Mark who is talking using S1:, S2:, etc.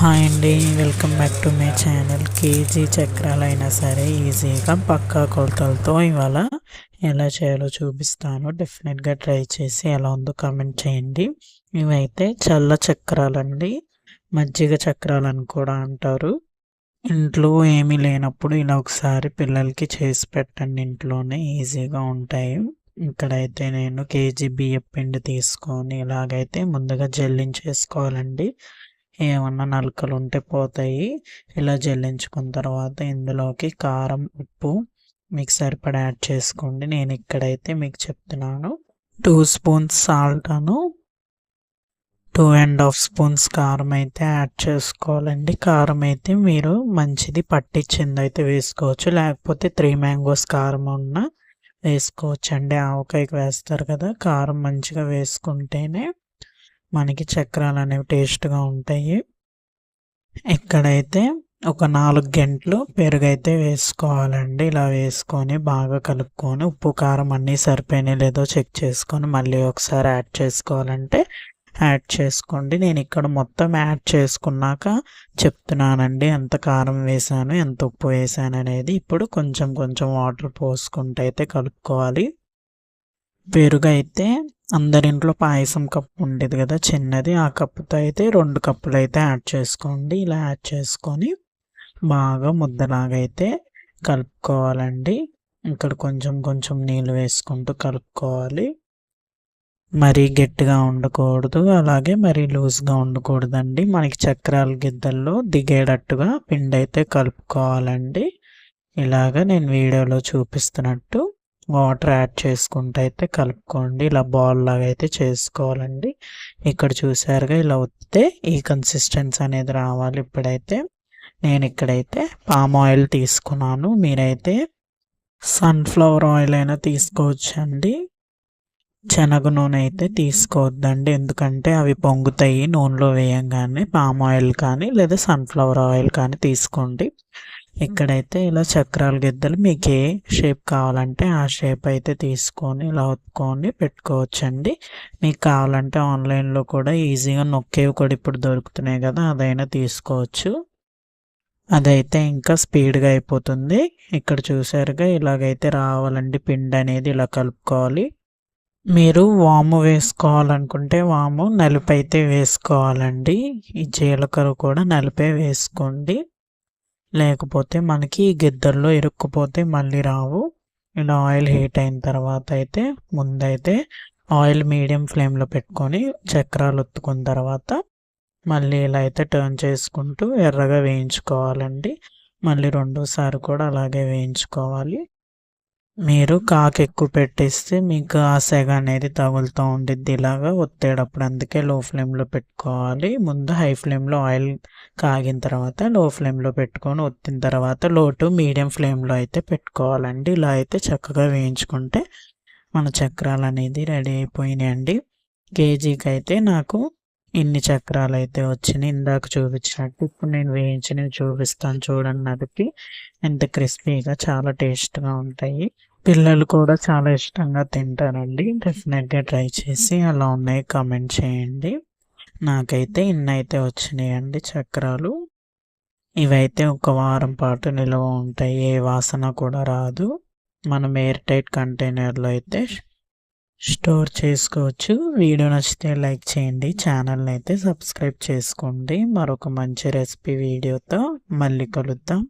S1: Hi అండి welcome back to my channel. KG చక్రాలైనా సరే ఈజీగా పక్కా కొలతలతో ఇవాళ ఎలా చేయాలో చూపిస్తాను. డెఫినెట్గా ట్రై చేసి ఎలా ఉందో కామెంట్ చేయండి. ఇవైతే చల్ల చక్రాలండి మజ్జిగ చక్రాలని కూడా అంటారు. ఇంట్లో ఏమీ లేనప్పుడు ఇలా ఒకసారి పిల్లలకి చేసి పెట్టండి ఇంట్లోనే ఈజీగా ఉంటాయి. ఇక్కడైతే నేను కేజీ బియ్యం పిండి తీసుకొని ఇలాగైతే ముందుగా జల్లించేసుకోవాలండి. ఏమన్నా నలకలు ఉంటే పోతాయి. ఇలా జల్లించుకున్న తర్వాత ఇందులోకి కారం ఉప్పు మీకు సరిపడా యాడ్ చేసుకోండి. నేను ఇక్కడైతే మీకు చెప్తున్నాను. టూ స్పూన్స్ సాల్ట్ అను టూ అండ్ హాఫ్ స్పూన్స్ కారం అయితే యాడ్ చేసుకోవాలండి. కారం అయితే మీరు మంచిది పట్టించింది అయితే వేసుకోవచ్చు. లేకపోతే త్రీ మ్యాంగోస్ కారం ఉన్న వేసుకోవచ్చు అండి ఆవకాయకి వేస్తారు కదా కారం మంచిగా వేసుకుంటేనే మనకి చక్రాలు అనేవి టేస్ట్గా ఉంటాయి. ఇక్కడైతే ఒక నాలుగు గంటలు పెరుగు అయితే వేసుకోవాలండి. ఇలా వేసుకొని బాగా కలుపుకొని ఉప్పు కారం అన్నీ సరిపోయినా లేదో చెక్ చేసుకొని మళ్ళీ ఒకసారి యాడ్ చేసుకోవాలంటే యాడ్ చేసుకోండి. నేను ఇక్కడ మొత్తం యాడ్ చేసుకున్నాక చెప్తున్నానండి. ఎంత కారం వేసాను ఎంత ఉప్పు వేసాను అనేది ఇప్పుడు కొంచెం కొంచెం వాటర్ పోసుకుంటూ అయితే కలుపుకోవాలి. పెరుగు అయితే అందరింట్లో పాయసం కప్పు ఉండేది కదా చిన్నది. ఆ కప్పుతో అయితే రెండు కప్పులు అయితే యాడ్ చేసుకోండి. ఇలా యాడ్ చేసుకొని బాగా ముద్దలాగా అయితే కలుపుకోవాలండి. ఇక్కడ కొంచెం కొంచెం నీళ్ళు వేసుకుంటూ కలుపుకోవాలి. మరీ గట్టిగా ఉండకూడదు. అలాగే మరీ లూజ్గా ఉండకూడదండి. మనకి చక్రాల గిద్దల్లో దిగేటట్టుగా పిండి అయితే కలుపుకోవాలండి. ఇలాగ నేను వీడియోలో చూపిస్తున్నట్టు వాటర్ యాడ్ చేసుకుంటూ అయితే కలుపుకోండి. ఇలా బాల్ లాగా అయితే చేసుకోవాలండి. ఇక్కడ చూసారుగా ఇలా వస్తే ఈ కన్సిస్టెన్స్ అనేది రావాలి. ఇప్పుడైతే నేను ఇక్కడైతే పామ్ ఆయిల్ తీసుకున్నాను. మీరైతే సన్ఫ్లవర్ ఆయిల్ అయినా తీసుకోవచ్చండి. శనగ నూనె అయితే తీసుకోవద్దండి. ఎందుకంటే అవి పొంగుతాయి నూనెలో వేయంగానే. పామ్ ఆయిల్ కానీ లేదా సన్ఫ్లవర్ ఆయిల్ కానీ తీసుకోండి. ఇక్కడైతే ఇలా చక్రాల గిద్దలు మీకు ఏ షేప్ కావాలంటే ఆ షేప్ అయితే తీసుకొని ఇలా ఒత్తుకొని పెట్టుకోవచ్చండి. మీకు కావాలంటే ఆన్లైన్లో కూడా ఈజీగా నొక్కేవి కూడా ఇప్పుడు దొరుకుతున్నాయి కదా అదైనా తీసుకోవచ్చు. అదైతే ఇంకా స్పీడ్గా అయిపోతుంది. ఇక్కడ చూసారుగా ఇలాగైతే రావాలండి పిండి అనేది ఇలా కలుపుకోవాలి. మీరు వాము వేసుకోవాలనుకుంటే వాము నలుపు అయితే వేసుకోవాలండి. ఈ జీలకర్ర కూడా నలిపే వేసుకోండి. లేకపోతే మనకి గిద్దల్లో ఇరుక్కుపోతే మళ్ళీ రావు. ఇలా ఆయిల్ హీట్ అయిన తర్వాత అయితే ముందైతే ఆయిల్ మీడియం ఫ్లేమ్లో పెట్టుకొని చక్రాలు ఒత్తుకున్న తర్వాత మళ్ళీ ఇలా అయితే టర్న్ చేసుకుంటూ ఎర్రగా వేయించుకోవాలండి. మళ్ళీ రెండోసారి కూడా అలాగే వేయించుకోవాలి. మీరు కాకు ఎక్కువ పెట్టేస్తే మీకు ఆ సెగ అనేది తగులుతూ ఉండిద్ది ఇలాగా ఒత్తేటప్పుడు అందుకే లో ఫ్లేమ్లో పెట్టుకోవాలి. ముందు హై ఫ్లేమ్లో ఆయిల్ కాగిన తర్వాత లో ఫ్లేమ్లో పెట్టుకొని ఒత్తిన తర్వాత లో టు మీడియం ఫ్లేమ్లో అయితే పెట్టుకోవాలండి. ఇలా అయితే చక్కగా వేయించుకుంటే మన చక్రాలు అనేది రెడీ అయిపోయినాయండి. కేజీకి అయితే నాకు ఇన్ని చక్రాలు అయితే వచ్చినాయి. ఇందాక చూపించినట్టు ఇప్పుడు నేను వేయించినవి చూపిస్తాను చూడండి. అదికి ఎంత క్రిస్పీగా చాలా టేస్ట్గా ఉంటాయి. పిల్లలు కూడా చాలా ఇష్టంగా తింటారండి. డెఫినెట్గా ట్రై చేసి అలా ఉన్నాయి. కామెంట్ చేయండి. నాకైతే ఇన్ని అయితే వచ్చినాయండి చక్రాలు. ఇవైతే ఒక వారం పాటు నిల్వ ఉంటాయి. ఏ వాసన కూడా రాదు. మనం ఎయిర్ టైట్ కంటైనర్లో అయితే స్టోర్ చేసుకోవచ్చు. వీడియో నచ్చితే లైక్ చేయండి. ఛానల్ని అయితే సబ్స్క్రైబ్ చేసుకోండి. మరొక మంచి రెసిపీ వీడియోతో మళ్ళీ కలుద్దాం.